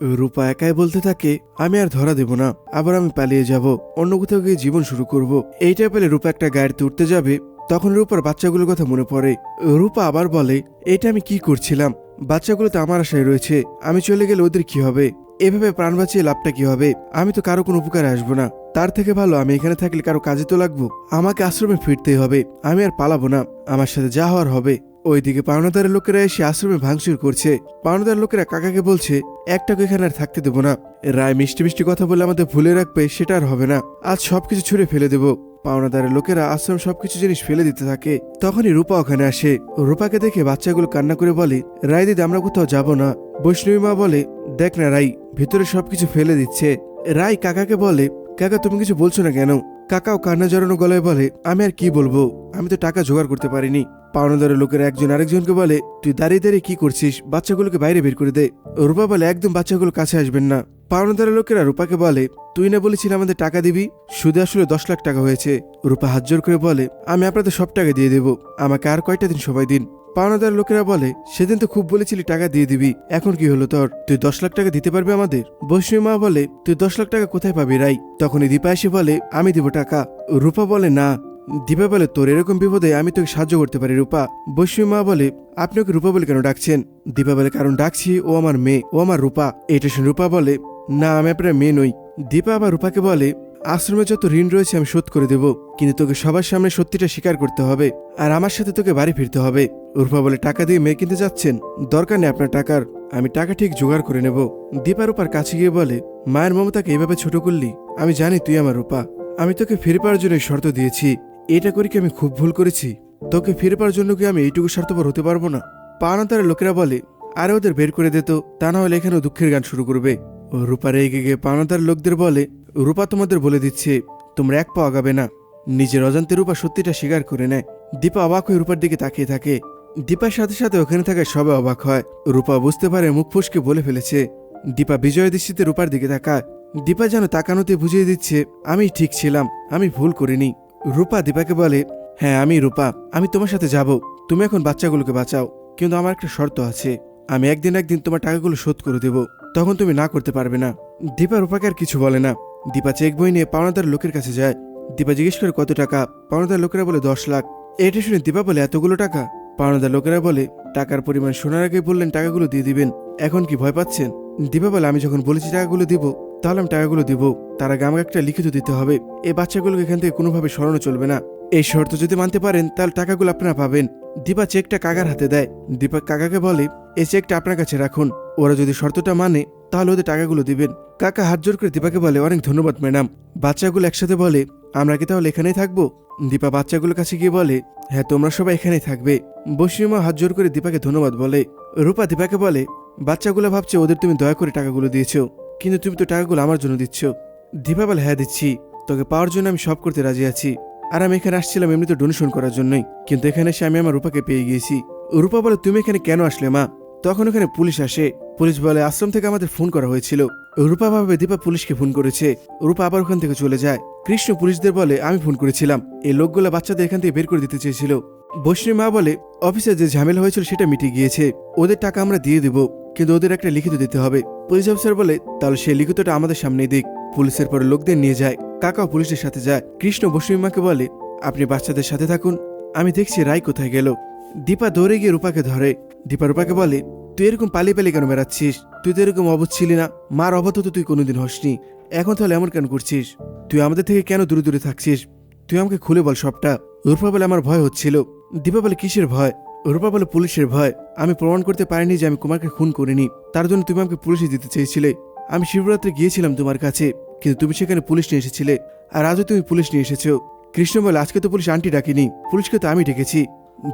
রূপা একাই বলতে থাকে, আমি আর ধরা দেব না, আবার আমি পালিয়ে যাব, অন্য কোথাও গিয়ে জীবন শুরু করব। এইটা পেলে রূপা একটা গাড়িতে উঠতে যাবে, তখন রূপার বাচ্চাগুলোর কথা মনে পড়ে। রূপা আবার বলে, এটা আমি কি করছিলাম? বাচ্চাগুলো তো আমার আশায় রয়েছে, আমি চলে গেলে ওদের কি হবে? এভাবে প্রাণ বাঁচিয়ে লাভটা কি হবে? আমি তো কারও কোনো উপকারে আসব না। তার থেকে ভালো আমি এখানে থাকলে কারও কাজে তো লাগবো। আমাকে আশ্রমে ফিরতেই হবে, আমি আর পালাবো না। আমার সাথে যা হওয়ার হবে। ওইদিকে পাওনাদারের লোকেরা এসে আশ্রমে ভাঙচুর করছে। পাওনাদার লোকেরা কাকাকে বলছে, একটাকে এখানে আর থাকতে দেবো না। রায় মিষ্টি মিষ্টি কথা বলে আমাদের ভুলে রাখবে, সেটা আর হবে না। আজ সবকিছু ছুঁড়ে ফেলে দেবো। পাওনাদারের লোকেরা আশ্রম সবকিছু জিনিস ফেলে দিতে থাকে। তখনই রূপা ওখানে আসে। রূপাকে দেখে বাচ্চাগুলো কান্না করে বলে, রায় দিদি, আমরা কোথাও যাব না। বৈষ্ণবী মা বলে, দেখ না রাই ভিতরে সবকিছু ফেলে দিচ্ছে। রাই কাকাকে বলে, কাকা, তুমি কিছু বলছো না কেন? কাকাও কান্না জড়ানো গলায় বলে, আমি আর কি বলব? আমি তো টাকা জোগাড় করতে পারিনি। পাওনাদারের লোকের একজন আরেকজনকে বলে, তুই দাঁড়িয়ে দাঁড়িয়ে কি করছিস? বাচ্চাগুলোকে বাইরে বের করে দে। রূপা বলে, একদম বাচ্চাগুলো কাছে আসবেন না। পাওনাদারের লোকেরা রূপাকে বলে, তুই না বলেছিলি আমাদের টাকা দিবি? সুদে আসলে দশ লাখ টাকা হয়েছে। রূপা হাত করে বলে, আমি আপনাদের সব টাকা দিয়ে দেবো। আমাকে আর কয়টা দিন সময় দিন। পাওনাদার লোকেরা বলে, সেদিন তো খুব বলেছিলি টাকা দিয়ে দিবি, এখন কি হলো তোর? তুই দশ লাখ টাকা দিতে পারবি আমাদের? বৈষ্ণবী মা বলে, তুই দশ লাখ টাকা কোথায় পাবি রাই? তখনই দীপা এসে বলে, আমি দিব টাকা। রূপা বলে, না। দীপা বলে, তোর এরকম বিপদে আমি তোকে সাহায্য করতে পারি রূপা। বৈষ্ণবী মা বলে, আপনি ওকে রূপা বলে কেন ডাকছেন? দীপা বলে, কারণ ডাকছি ও আমার মেয়ে, ও আমার রূপা। এটা শুনে রূপা বলে, না, আমি আপনার মেয়ে নই। দীপা আবার রূপাকে বলে আশ্রমে যত ঋণ রয়েছে আমি শোধ করে দেব, কিন্তু তোকে সবার সামনে সত্যিটা স্বীকার করতে হবে আর আমার সাথে তোকে বাড়ি ফিরতে হবে। রূপা বলে, টাকা দিয়ে মেয়ে কিনতে যাচ্ছেন? দরকার নেই আপনার টাকার। আমি টাকা ঠিক জোগাড় করে নেব। দীপা রূপার কাছে গিয়ে বলে, মায়ের মমতাকে এভাবে ছোট করলি? আমি জানি তুই আমার রূপা। আমি তোকে ফিরে পাওয়ার জন্য শর্ত দিয়েছি। এটা করি কি আমি খুব ভুল করেছি? তোকে ফিরে পাওয়ার জন্য কি আমি এইটুকু স্বার্থপর হতে পারব না? পাওনাতারের লোকেরা বলে, আরে ওদের বের করে দিত তা না হলে এখানেও দুঃখের গান শুরু করবে। রূপা রেগে গিয়ে পাওনাদার লোকদের বলে রূপা তোমাদের বলে দিচ্ছে, তোমরা এক পা আগাবে না। নিজের অজান্তে রূপা সত্যিটা স্বীকার করে নেয়। দীপা অবাক হয়ে রূপার দিকে তাকিয়ে থাকে। দীপার সাথে সাথে ওখানে থাকা সবে অবাক হয়। রূপা বুঝতে পারে মুখ ফুসকে বলে ফেলেছে। দীপা বিজয় দৃষ্টিতে রূপার দিকে তাকায়। দীপা যেন তাকানোতে বুঝিয়ে দিচ্ছে, আমি ঠিক ছিলাম, আমি ভুল করিনি। রূপা দীপাকে বলে হ্যাঁ আমি রূপা, আমি তোমার সাথে যাব। তুমি এখন বাচ্চাগুলোকে বাঁচাও। কিন্তু আমার একটা শর্ত আছে। আমি একদিন একদিন তোমার টাকাগুলো শোধ করে দেব। তখন তুমি না করতে পারবে না। দীপা রূপাকে আর কিছু বলে না। দীপা চেক বই নিয়ে পাওনাদার লোকের কাছে যায়। দীপা জিজ্ঞেস করে, কত টাকা? পাওনাদার লোকেরা বলে, দশ লাখ। এটা শুনে দীপা বলে, এতগুলো টাকা? পাওনাদার লোকেরা বলে, টাকার পরিমাণ শোনার আগে বললেন টাকাগুলো দিয়ে দিবেন। এখন কি ভয় পাচ্ছেন? দীপা বলে, আমি যখন বলেছি টাকাগুলো দিব, তাহলে আমি টাকাগুলো দিব। তার আগে আমাকে একটা লিখিত দিতে হবে। এই বাচ্চাগুলোকে এখান থেকে কোনোভাবে সরানো চলবে না। এই শর্ত যদি মানতে পারেন, তাহলে টাকাগুলো আপনারা পাবেন। দীপা চেকটা কাকার হাতে দেয়। দীপা কাকাকে বলে, এই চেকটা আপনার কাছে রাখুন। ওরা যদি শর্তটা মানে তাহলে ওদের টাকাগুলো দিবেন। কাকা হাত জোর করে দীপাকে বলে, অনেক ধন্যবাদ, ম্যাডাম। বাচ্চাগুলো একসাথে বলে, আমরা কি তাহলে এখানেই থাকব? দীপা বাচ্চাগুলোর কাছে গিয়ে বলে হ্যাঁ তোমরা সবাই এখানেই থাকবে। বসিমা হাত জোর করে দীপাকে ধন্যবাদ বলে। রূপা দীপাকে বলে, বাচ্চাগুলো ভাবছে ওদের তুমি দয়া করে টাকাগুলো দিয়েছ, কিন্তু তুমি তো টাকাগুলো আমার জন্য দিচ্ছ। দীপা বলে হ্যাঁ দিচ্ছি। তোকে পাওয়ার জন্য আমি সব করতে রাজি আছি। আর আমি এখানে আসছিলাম এমনিতে ডোনেশন করার জন্যই, কিন্তু এখানে এসে আমি আমার রূপাকে পেয়ে গিয়েছি। রূপা বলে, তুমি এখানে কেন আসলে, মা? তখন ওখানে পুলিশ আসে। পুলিশ বলে, আশ্রম থেকে আমাদের ফোন করা হয়েছিল। রূপা ভাবে দীপা পুলিশকে ফোন করেছে। রূপা আবার ওখান থেকে চলে যায়। কৃষ্ণ পুলিশদের বলে, আমি ফোন করেছিলাম। এই লোকগুলো বাচ্চাদের এখান থেকে বের করে দিতে চেয়েছিল। বৈষ্ণী মা বলে, অফিসে যে ঝামেলা হয়েছিল সেটা মিটে গিয়েছে। ওদের টাকা আমরা দিয়ে দেব, কিন্তু ওদের একটা লিখিত দিতে হবে। পুলিশ অফিসার বলে, তাহলে সেই লিখিতটা আমাদের সামনেই দিক। পুলিশের পরে লোকদের নিয়ে যায়। কাকাও পুলিশের সাথে যায়। কৃষ্ণ বৈষ্ণী মাকে বলে, আপনি বাচ্চাদের সাথে থাকুন। আমি দেখছি রায় কোথায় গেল। দীপা দৌড়ে গিয়ে রূপাকে ধরে। দীপা রূপাকে বলে, তুই এরকম পালিয়ে পালিয়ে কেন বেড়াচ্ছিস? তুই তো এরকম অবধ ছিলি না। মার অবধ তো তুই কোনোদিন হসনি। এখন তাহলে এমন কেন করছিস? তুই আমাদের থেকে কেন দূরে দূরে থাকছিস? তুই আমাকে খুলে বল সবটা। রূপা বলে, আমার ভয় হচ্ছিল। দীপা বলে, কিসের ভয়? রূপা বলে, পুলিশের ভয়। আমি প্রমাণ করতে পারিনি যে আমি কুমারকে খুন করিনি। তার জন্য তুমি আমাকে পুলিশে দিতে চেয়েছিলে। আমি শিবরাত্রে গিয়েছিলাম তোমার কাছে, কিন্তু তুমি সেখানে পুলিশ নিয়ে এসেছিলে। আর আজও তুমি পুলিশ নিয়ে এসেছ। কৃষ্ণ বলে, আজকে তো পুলিশ আন্টি ডাকিনি। পুলিশকে তো আমি ডেকেছি।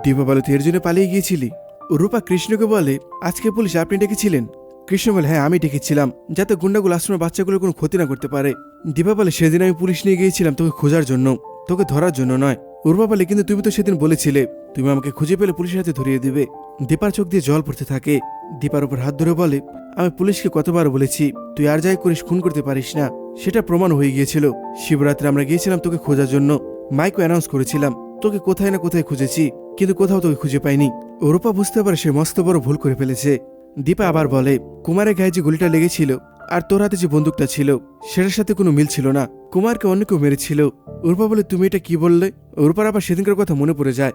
দীপা বলে তুই এর জন্য পালিয়ে গিয়েছিলি। রূপা কৃষ্ণকে বলে, আজকে পুলিশ আপনি ডেকেছিলেন? কৃষ্ণ বলে হ্যাঁ আমি ডেকেছিলাম। যাতে গুন্ডাগুলো আশ্রমের বাচ্চাগুলোর কোনো ক্ষতি না করতে পারে। দীপা বলে, সেদিন আমি পুলিশ নিয়ে গিয়েছিলাম তোকে খোঁজার জন্য। তোকে ধরার জন্য নয়। উর্বা বলে, কিন্তু তুমি তো সেদিন বলেছিলে, তুমি আমাকে খুঁজে পেলে পুলিশের হাতে ধরিয়ে দিবে। দীপার চোখ দিয়ে জল পড়তে থাকে। দীপার উপর হাত ধরে বলে, আমি পুলিশকে কতবার বলেছি, তুই আর যাই করিস, খুন করতে পারিস না। সেটা প্রমাণ হয়ে গিয়েছিল। শিবরাত্রে আমরা গিয়েছিলাম তোকে খোঁজার জন্য। মাইকও অ্যানাউন্স করেছিলাম, তোকে কোথায় না কোথায় খুঁজেছি, কিন্তু কোথাও তোকে খুঁজে পাইনি। রূপা বুঝতে পারে সে মস্ত বড় ভুল করে ফেলেছে। দীপা আবার বলে, কুমারের গায়ে যে গুলিটা লেগেছিল আর তোর হাতে যে বন্দুকটা ছিল, সেটার সাথে কোনো মিল ছিল না। কুমারকে অন্য কেউ মেরেছিল। রূপা বলে, তুমি এটা কি বললে? রূপার আবার সেদিনকার কথা মনে পড়ে যায়।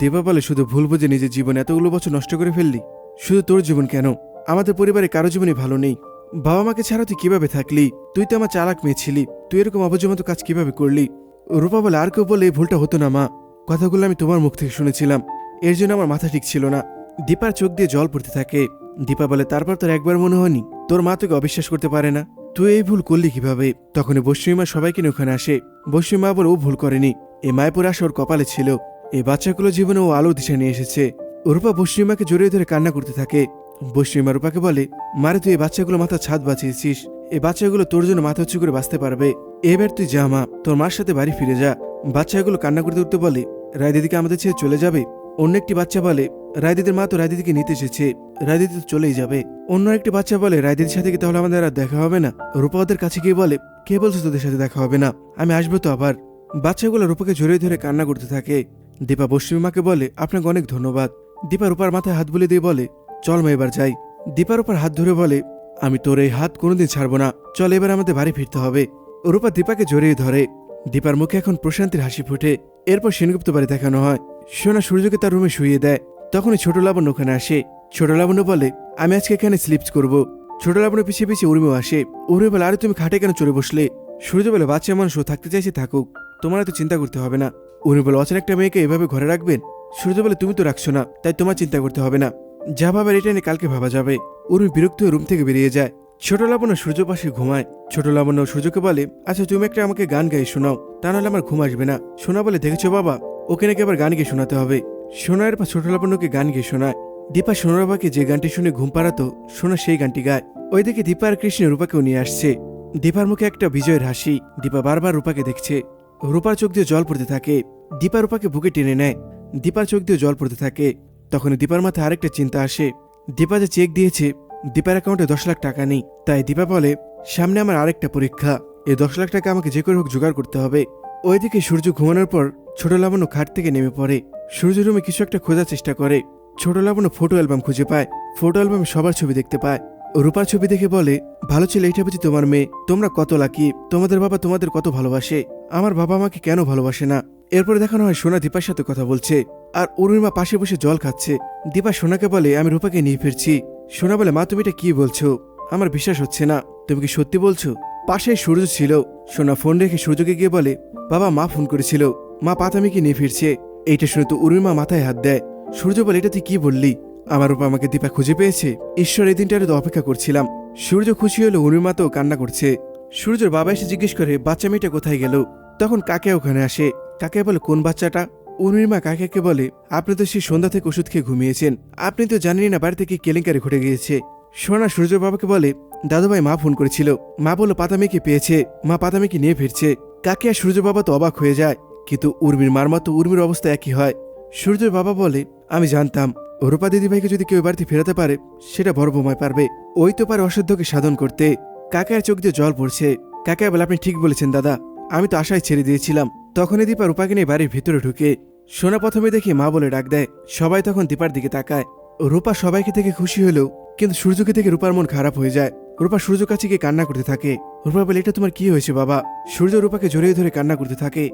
দেবা বলে, শুধু ভুল বুঝে নিজের জীবন এতগুলো বছর নষ্ট করে ফেললি? শুধু তোর জীবন কেন? আমাদের পরিবারে কারও জীবনই ভালো নেই। বাবা মাকে ছাড়া তুই কীভাবে থাকলি? তুই তো আমার চালাক মেয়ে ছিলি। তুই এরকম অবজমতো কাজ কীভাবে করলি? রূপা বলে, আর কেউ বলে এই ভুলটা হতো না, মা। কথাগুলো আমি তোমার মুখ থেকে শুনেছিলাম। এর জন্য আমার মাথা ঠিক ছিল না। দীপার চোখ দিয়ে জল পড়তে থাকে। দীপা বলে, তারপর তোর একবার মনে হয়নি? তোর মা তোকে অবিশ্বাস করতে পারে না। তুই এই ভুল করলি কীভাবে? তখন বৈষ্ণবী মা সবাইকে নিয়ে ওখানে আসে। বৈষ্ণবী মা বলে, ও ভুল করেনি। এ মায়াপুর আসা ওর কপালে ছিল। এই বাচ্চাগুলো জীবনে ও আলো দিশা নিয়ে এসেছে। রূপা বৈষ্ণবী মাকে জড়িয়ে ধরে কান্না করতে থাকে। বৈষ্ণবী মা রূপাকে বলে মারে তুই এই বাচ্চাগুলো মাথা ছাদ বাঁচিয়েছিস। এই বাচ্চাগুলো তোর জন্য মাথা উঁচু করে বাঁচতে পারবে। এবার তুই যা, মা, তোর মার সাথে বাড়ি ফিরে যা। বাচ্চাগুলো কান্না করতে উঠতে বলে, রায় দিদিকে আমাদের ছেড়ে চলে যাবে? অন্য একটি বাচ্চা বলে রায়দিদির মা তো রায়দিদিকে নিতে এসেছে। রায়দিদি তো চলেই যাবে। অন্য একটি বাচ্চা বলে রায়দিদির সাথে কি তাহলে আমাদের আর দেখা হবে না? রূপা ওদের কাছে গিয়ে বলে, কে বলছো তোদের সাথে দেখা হবে না? আমি আসব তো আবার। বাচ্চাগুলো রূপাকে জড়িয়ে ধরে কান্না করতে থাকে। দীপা বৈষ্ণবী মাকে বলে, আপনাকে অনেক ধন্যবাদ। দীপা রূপার মাথায় হাত বুলিয়ে দিয়ে বলে চল মা এবার যাই। দীপার উপর হাত ধরে বলে, আমি তোর এই হাত কোনোদিন ছাড়বো না। চল এবার আমাদের বাড়ি ফিরতে হবে। রূপা দীপাকে জড়িয়ে ধরে। দীপার মুখে এখন প্রশান্তির হাসি ফুটে। এরপর সেনগুপ্ত বাড়ি দেখানো হয়। সোনা সূর্যকে তার রুমে শুয়ে দেয়। তখনই ছোট লাবণ্য ওখানে আসে। ছোট লাবণ্য বলে, আমি আজকে এখানে স্লিপস করব। ছোট লাবণ্য পিছিয়ে পিছিয়ে উর্মিও আসে। উর্মি বলে, আরে তুমি খাটে কেন চড়ে বসলে? সূর্য বলে, বাচ্চা মানুষ ও থাকতে চাইছে থাকুক। তোমার এত চিন্তা করতে হবে না। উর্মি বলে, অচেনা একটা মেয়েকে এভাবে ঘরে রাখবেন? সূর্য বলে, তুমি তো রাখছো না, তাই তোমার চিন্তা করতে হবে না। যা ভাবার এটা নিয়ে কালকে ভাবা যাবে। উর্মি বিরক্ত হয়ে রুম থেকে বেরিয়ে যায়। ছোট লাবণ্য সূর্য পাশে ঘুমায়। ছোট লাবণ্য সূর্যকে বলে আচ্ছা তুমি একটা আমাকে গান গাই শোনাও। তা নাহলে আমার ঘুম আসবে না। শোনা বলে দেখেছ বাবা, ওকে নাকি আবার গান গিয়ে শোনাতে হবে। সোনার পর ছোট লাবণ্যকে গান গিয়ে শোনায়। দীপা সোনারবাকে যে গানটি শুনে ঘুম পাড়াতো, সোনা সেই গানটি গায়। ওইদিকে দীপা আর কৃষ্ণ রূপাকেও নিয়ে আসছে। দীপার মুখে একটা বিজয়ের হাসি। দীপা বারবার রূপাকে দেখছে। রূপার চোখ দিয়ে জল পড়তে থাকে। দীপা রূপাকে বুকে টেনে নেয়। দীপার চোখ দিয়ে জল পড়তে থাকে। তখন দীপার মাথায় আরেকটা চিন্তা আসে। দীপা যে চেক দিয়েছে, দীপার অ্যাকাউন্টে দশ লাখ টাকা নেই। তাই দীপা বলে, সামনে আমার আরেকটা পরীক্ষা। এই দশ লাখ টাকা আমাকে যে করে হোক জোগাড় করতে হবে। ওইদিকে সূর্য ঘুমানোর পর ছোট লাবণ্য খাট থেকে নেমে পড়ে। সূর্য রুমে কিছু একটা খোঁজার চেষ্টা করে। ছোট লাবণ্য ফটো অ্যালবাম খুঁজে পায়। ফটো অ্যালবামে সবার ছবি দেখতে পায়। রূপার ছবি দেখে বলে, ভালো ছিল, এইটা বুঝি তোমার মেয়ে। তোমরা কত লাকি? তোমাদের বাবা তোমাদের কত ভালোবাসে? আমার বাবা আমাকে কেন ভালোবাসে না? এরপরে দেখানো হয় সোনা দীপার সাথে কথা বলছে, আর উর্মিমা পাশে বসে জল খাচ্ছে। দীপা সোনাকে বলে, আমি রূপাকে নিয়ে ফিরছি। সোনা বলে, মা, তুমি এটা কি বলছো? আমার বিশ্বাস হচ্ছে না। তুমি কি সত্যি বলছো? পাশে সূর্য ছিল। সোনা ফোন রেখে সূর্যকে গিয়ে বলে, বাবা, মা ফোন করেছিল। মা পাতামিকে নিয়ে ফিরছে? এইটা শুনে তো উর্মিমা মাথায় হাত দেয়। সূর্য বলে, এটা তুই কি বললি? আমার উপর আমাকে দীপা খুঁজে পেয়েছে। ঈশ্বর এই দিনটারে তো অপেক্ষা করছিলাম। সূর্য খুশি হলো উর্মিমা তো কান্না করছে। সূর্যর বাবা এসে জিজ্ঞেস করে, বাচ্চা মেয়েটা কোথায় গেল? তখন কাকে ওখানে আসে? কাকে বলে কোন বাচ্চাটা? উর্মিমা কাকাকে বলে? আপনি তো সেই সন্ধ্যা থেকে ওষুধ খেয়ে ঘুমিয়েছেন। আপনি তো জানেনই না বাড়িতে কি কেলেঙ্কারি ঘটে গিয়েছে। সোনা সূর্য বাবাকে বলে, দাদুভাই, মা ফোন করেছিল। মা বলল পাতামেকে পেয়েছে। মা পাতামেকে নিয়ে ফিরছে। কাকে আর সূর্য বাবা তো অবাক হয়ে যায়। কিন্তু উর্মির মার মতো উর্মির অবস্থা একই হয়। সূর্যের বাবা বলে, আমি জানতাম। রূপা দিদিভাইকে যদি কেউ বাড়িতে ফেরাতে পারে, সেটা বড় বোমায় পারবে। ওই তো পারে অসাধ্যকে সাধন করতে। কাকার চোখ দিয়ে জল পড়ছে। কাকা বলে, আপনি ঠিক বলেছেন, দাদা। আমি তো আশায় ছেড়ে দিয়েছিলাম। তখনই দীপা রূপাকে নিয়ে বাড়ির ভিতরে ঢুকে সোনা প্রথমে দেখে মা বলে ডাক দেয়, সবাই তখন দীপার দিকে তাকায়। রূপা সবাইকে থেকে খুশি হলেও কিন্তু সূর্যকে থেকে রূপার মন খারাপ হয়ে যায়। রূপা সূর্য কাছে গিয়ে কান্না করতে থাকে। রূপা বলে, এটা তোমার কি হয়েছে বাবা? সূর্য রূপাকে জড়িয়ে ধরে কান্না করতে থাকে।